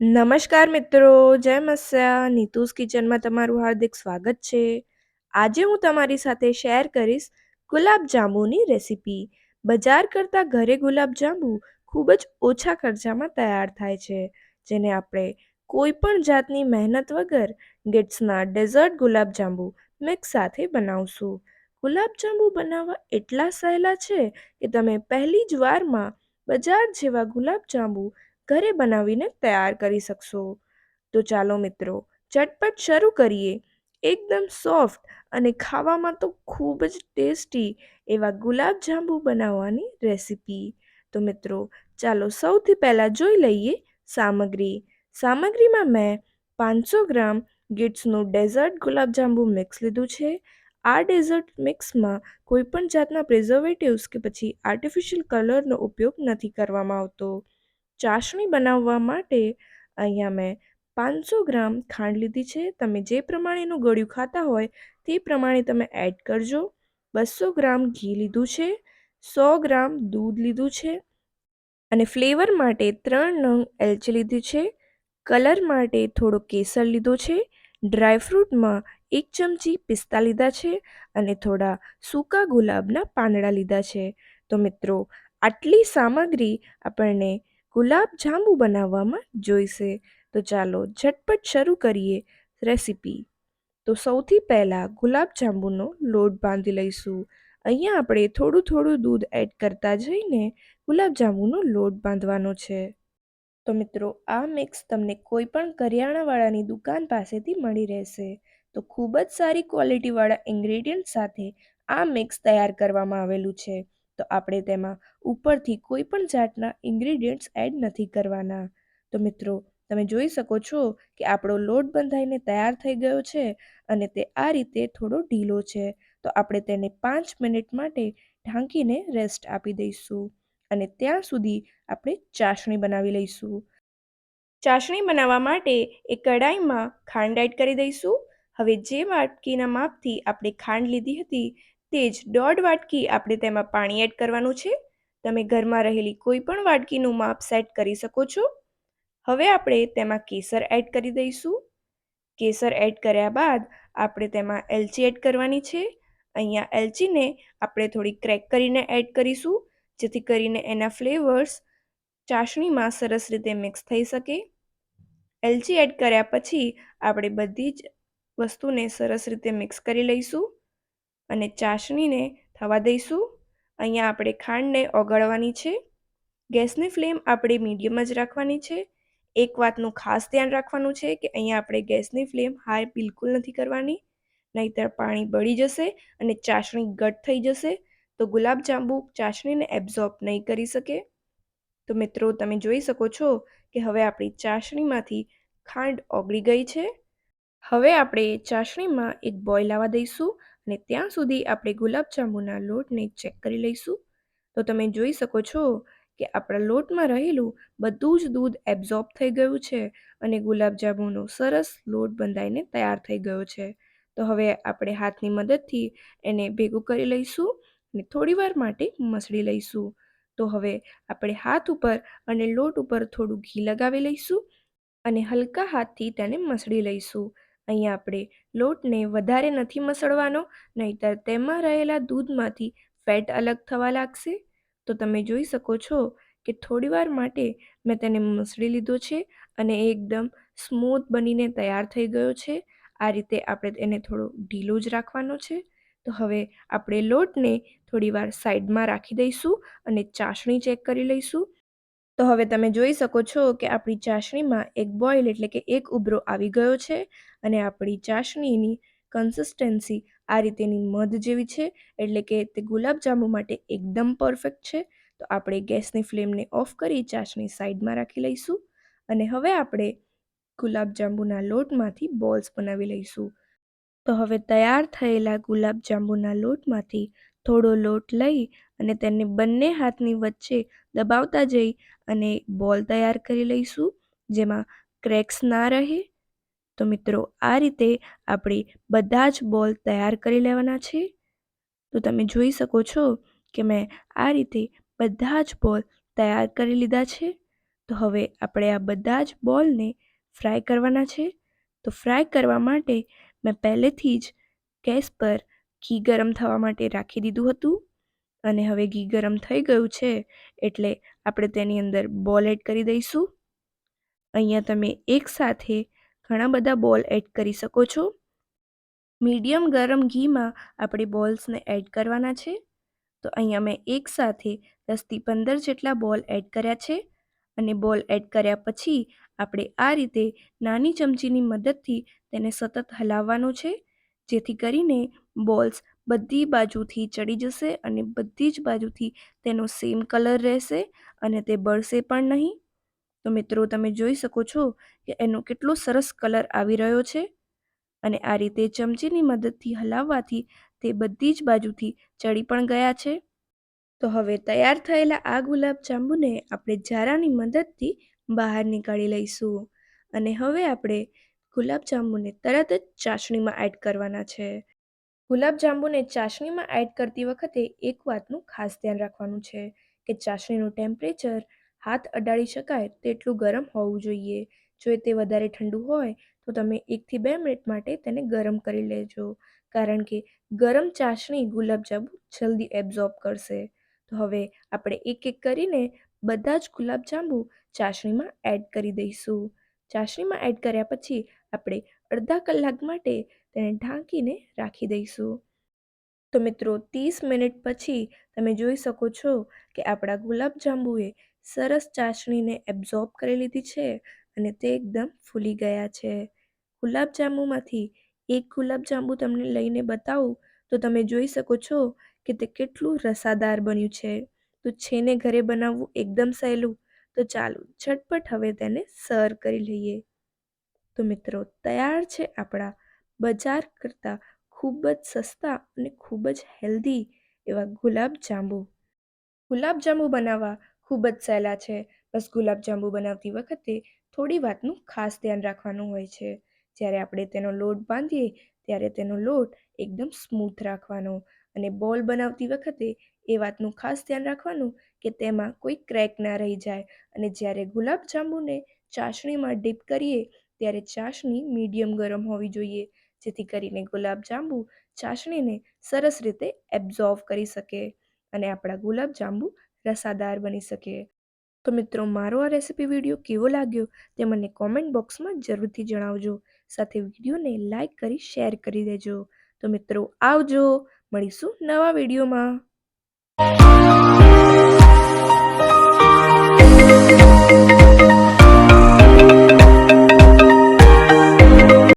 નમસ્કાર મિત્રો, જય મસ્યા. નીતુસ કિચનમાં તમારું હાર્દિક સ્વાગત છે. આજે હું તમારી સાથે શેર કરીશ ગુલાબ જાંબુની રેસીપી. બજાર કરતાં ઘરે ગુલાબ જાંબુ ખૂબ જ ઓછા ખર્ચામાં તૈયાર થાય છે, જેને આપણે કોઈ પણ જાતની મહેનત વગર ગેટ્સના ડેઝર્ટ ગુલાબ જાંબુ મિક્સ સાથે બનાવશું. ગુલાબ જાંબુ બનાવવા એટલા સહેલા છે કે તમે પહેલી જ વારમાં બજાર જેવા ગુલાબ જાંબુ ઘરે બનાવીને તૈયાર કરી શકશો. તો ચાલો મિત્રો, ચટપટ શરૂ કરીએ. એકદમ સોફ્ટ અને ખાવામાં તો ખૂબ જ ટેસ્ટી એવા ગુલાબ જાંબુ બનાવવાની રેસીપી. તો મિત્રો, ચાલો સૌથી પહેલાં જોઈ લઈએ સામગ્રી. સામગ્રીમાં મેં પાંચસો ગ્રામ ગીટ્સનું ડેઝર્ટ ગુલાબજાંબુ મિક્સ લીધું છે. આ ડેઝર્ટ મિક્સમાં કોઈપણ જાતના પ્રિઝર્વેટિવ્સ કે પછી આર્ટિફિશિયલ કલરનો ઉપયોગ નથી કરવામાં આવતો. ચાસણી બનાવવા માટે અહીંયા મેં પાંચસો ગ્રામ ખાંડ લીધી છે. તમે જે પ્રમાણેનું ગળ્યું ખાતા હોય તે પ્રમાણે તમે એડ કરજો. બસો ગ્રામ ઘી લીધું છે. સો ગ્રામ દૂધ લીધું છે. અને ફ્લેવર માટે ત્રણ નંગ એલચી લીધી છે. કલર માટે થોડો કેસર લીધો છે. ડ્રાયફ્રૂટમાં એક ચમચી પિસ્તા લીધા છે અને થોડા સૂકા ગુલાબના પાંદડા લીધા છે. તો મિત્રો, આટલી સામગ્રી આપણને ગુલાબ જાંબુ બનાવવામાં જોઈશે. તો ચાલો ઝટપટ શરૂ કરીએ રેસીપી. તો સૌથી પહેલાં ગુલાબ જાંબુનો લોટ બાંધી લઈશું. અહીંયા આપણે થોડું થોડું દૂધ એડ કરતા જઈને ગુલાબ જાંબુનો લોટ બાંધવાનો છે. તો મિત્રો, આ મિક્સ તમને કોઈ પણ કરિયાણાવાળાની દુકાન પાસેથી મળી રહેશે. તો ખૂબ જ સારી ક્વોલિટીવાળા ઇન્ગ્રેડિયન્ટ સાથે આ મિક્સ તૈયાર કરવામાં આવેલું છે. તો આપણે તેમાં ઉપરથી કોઈ પણ જાતના ઇન્ગ્રીડિયન્ટ્સ એડ નથી કરવાના. તો મિત્રો, તમે જોઈ શકો છો કે આપણો લોટ બંધાઈને તૈયાર થઈ ગયો છે અને તે આ રીતે થોડો ઢીલો છે. તો આપણે તેને પાંચ મિનિટ માટે ઢાંકીને રેસ્ટ આપી દઈશું અને ત્યાં સુધી આપણે ચાસણી બનાવી લઈશું. ચાસણી બનાવવા માટે એક કઢાઈમાં ખાંડ એડ કરી દઈશું. હવે જે વાટકીના માપથી આપણે ખાંડ લીધી હતી તે જ દોઢ વાટકી આપણે તેમાં પાણી એડ કરવાનું છે. તમે ઘરમાં રહેલી કોઈ પણ વાટકીનું માપ સેટ કરી શકો છો. હવે આપણે તેમાં કેસર એડ કરી દઈશું. કેસર એડ કર્યા બાદ આપણે તેમાં એલચી એડ કરવાની છે. અહીંયા એલચીને આપણે થોડી ક્રેક કરીને એડ કરીશું, જેથી કરીને એના ફ્લેવર્સ ચાસણીમાં સરસ રીતે મિક્સ થઈ શકે. એલચી એડ કર્યા પછી આપણે બધી જ વસ્તુને સરસ રીતે મિક્સ કરી લઈશું. અને ચાસણીને થવા દઈશું. અહીંયા આપણે ખાંડને ઓગળવાની છે. ગેસની ફ્લેમ આપણે મીડિયમ જ રાખવાની છે. એક વાતનું ખાસ ધ્યાન રાખવાનું છે કે અહીંયા આપણે ગેસની ફ્લેમ હાઈ બિલકુલ નથી કરવાની. નહીંતર પાણી બળી જશે અને ચાસણી ઘટ થઈ જશે. તો ગુલાબજાંબુ ચાસણીને એબ્ઝોર્બ નહીં કરી શકે. તો મિત્રો, તમે જોઈ શકો છો કે હવે આપણી ચાસણીમાંથી ખાંડ ઓગળી ગઈ છે. હવે આપણે ચાસણીમાં એક બોઇલ આવવા દઈશું. અને ત્યાં સુધી આપણે ગુલાબજાંબુના લોટને ચેક કરી લઈશું. તો તમે જોઈ શકો છો કે આપણા લોટમાં રહેલું બધું જ દૂધ એબ્ઝોર્બ થઈ ગયું છે અને ગુલાબજાંબુનો સરસ લોટ બંધાઈને તૈયાર થઈ ગયો છે. તો હવે આપણે હાથની મદદથી એને ભેગું કરી લઈશું અને થોડીવાર માટે મસળી લઈશું. તો હવે આપણે હાથ ઉપર અને લોટ ઉપર થોડું ઘી લગાવી લઈશું અને હલકા હાથથી તેને મસળી લઈશું. અહીંયા આપણે લોટને વધારે નથી મસળવાનો, નહીંતર તેમાં રહેલા દૂધમાંથી ફેટ અલગ થવા લાગશે. તો તમે જોઈ શકો છો કે થોડીવાર માટે મેં તેને મસળી લીધો છે અને એકદમ સ્મૂથ બનીને તૈયાર થઈ ગયો છે. આ રીતે આપણે તેને થોડો ઢીલો જ રાખવાનો છે. તો હવે આપણે લોટને થોડીવાર સાઈડમાં રાખી દઈશું અને ચાસણી ચેક કરી લઈશું. તો હવે તમે જોઈ શકો છો કે આપણી ચાસણીમાં એક બોઇલ એટલે કે એક ઉભરો આવી ગયો છે અને આપણી ચાસણીની કન્સિસ્ટન્સી આ રીતેની મધ જેવી છે એટલે કે તે ગુલાબજાંબુ માટે એકદમ પરફેક્ટ છે. તો આપણે ગેસની ફ્લેમને ઓફ કરી ચાસણી સાઈડમાં રાખી લઈશું અને હવે આપણે ગુલાબજાંબુના લોટમાંથી બોલ્સ બનાવી લઈશું. તો હવે તૈયાર થયેલા ગુલાબજાંબુના લોટમાંથી થોડો લોટ લઈ અને તેને બંને હાથની વચ્ચે દબાવતા જઈ અને બોલ તૈયાર કરી લઈશું, જેમાં ક્રેક્સ ના રહે. તો મિત્રો, આ રીતે આપણે બધા જ બોલ તૈયાર કરી લેવાના છે. તો તમે જોઈ શકો છો કે મેં આ રીતે બધા જ બોલ તૈયાર કરી લીધા છે. તો હવે આપણે આ બધા જ બોલને ફ્રાય કરવાના છે. તો ફ્રાય કરવા માટે મેં પહેલેથી જ ગેસ પર ઘી ગરમ થવા માટે રાખી દીધું હતું. અને હવે ઘી ગરમ થઈ ગયું છે એટલે આપણે તેની અંદર બોલ એડ કરી દઈશું. અહીંયા તમે એકસાથે ઘણા બધા બોલ એડ કરી શકો છો. મીડિયમ ગરમ ઘીમાં આપણે બોલ્સને એડ કરવાના છે. તો અહીંયા મેં એકસાથે દસથી પંદર જેટલા બોલ એડ કર્યા છે. અને બોલ એડ કર્યા પછી આપણે આ રીતે નાની ચમચીની મદદથી તેને સતત હલાવવાનું છે. જેથી કરીને બોલ્સ બધી બાજુથી ચડી જશે અને બધી જ બાજુથી તેનો સેમ કલર રહેશે અને તે બળશે પણ નહીં. તો મિત્રો, તમે જોઈ શકો છો કે એનો કેટલો સરસ કલર આવી રહ્યો છે અને આ રીતે ચમચીની મદદથી હલાવવાથી તે બધી જ બાજુથી ચડી પણ ગયા છે. તો હવે તૈયાર થયેલા આ ગુલાબ જાંબુને આપણે જારાની મદદથી બહાર નીકાળી લઈશું અને હવે આપણે ગુલાબ જાંબુને તરત જ ચાસણીમાં એડ કરવાના છે. ગુલાબ જાંબુને ચાસણીમાં એડ કરતી વખતે એક વાતનું ખાસ ધ્યાન રાખવાનું છે કે ચાસણીનું ટેમ્પરેચર હાથ અડાડી શકાય તેટલું ગરમ હોવું જોઈએ. જો તે વધારે ઠંડુ હોય, તો તમે એકથી બે મિનિટ માટે તેને ગરમ કરી લેજો. કારણ કે ગરમ ચાસણી ગુલાબજાંબુ જલ્દી એબ્ઝોર્બ કરશે. તો હવે આપણે એક એક કરીને બધા જ ગુલાબજાંબુ ચાસણીમાં એડ કરી દઈશું. ચાસણીમાં એડ કર્યા પછી આપણે અડધા કલાક માટે તેને ઢાંકીને રાખી દઈશું. તો મિત્રો, ત્રીસ મિનિટ પછી તમે જોઈ શકો છો કે આપણા ગુલાબજાંબુએ સરસ ચાસણીને એબ્ઝોર્બ કરી લીધી છે અને તે એકદમ ફૂલી ગયા છે. ગુલાબજાંબુમાંથી એક ગુલાબજાંબુ તમને લઈને બતાવું તો તમે જોઈ શકો છો કે તે કેટલું રસાદાર બન્યું છે. તો છેને ઘરે બનાવવું એકદમ સહેલું. તો ચાલો ઝટપટ હવે તેને સર્વ કરી લઈએ. તો મિત્રો, તૈયાર છે આપણા બજાર કરતાં ખૂબ જ સસ્તા અને ખૂબ જ હેલ્ધી એવા ગુલાબજાંબુ ગુલાબજાંબુ બનાવવા ખૂબ જ સહેલા છે. બસ ગુલાબજાંબુ બનાવતી વખતે થોડી વાતનું ખાસ ધ્યાન રાખવાનું હોય છે. જ્યારે આપણે તેનો લોટ બાંધીએ ત્યારે તેનો લોટ એકદમ સ્મૂથ રાખવાનો અને બોલ બનાવતી વખતે એ વાતનું ખાસ ધ્યાન રાખવાનું કે તેમાં કોઈ ક્રેક ના રહી જાય. અને જ્યારે ગુલાબજાંબુને ચાસણીમાં ડીપ કરીએ ત્યારે ચાસણી મીડિયમ ગરમ હોવી જોઈએ. જેથી કરીને ગુલાબજાંબુ ચાસણીને સરસ રીતે એબ્ઝોર્વ કરી શકે અને આપણા ગુલાબજાંબુ રસાદાર બની શકે. તો મિત્રો, મારો આ રેસીપી વીડિયો કેવો લાગ્યો તે મને કોમેન્ટ બોક્સમાં જરૂરથી જણાવજો. સાથે વિડીયોને લાઇક કરી શેર કરી દેજો. તો મિત્રો, આવજો. મળીશું નવા વિડીયોમાં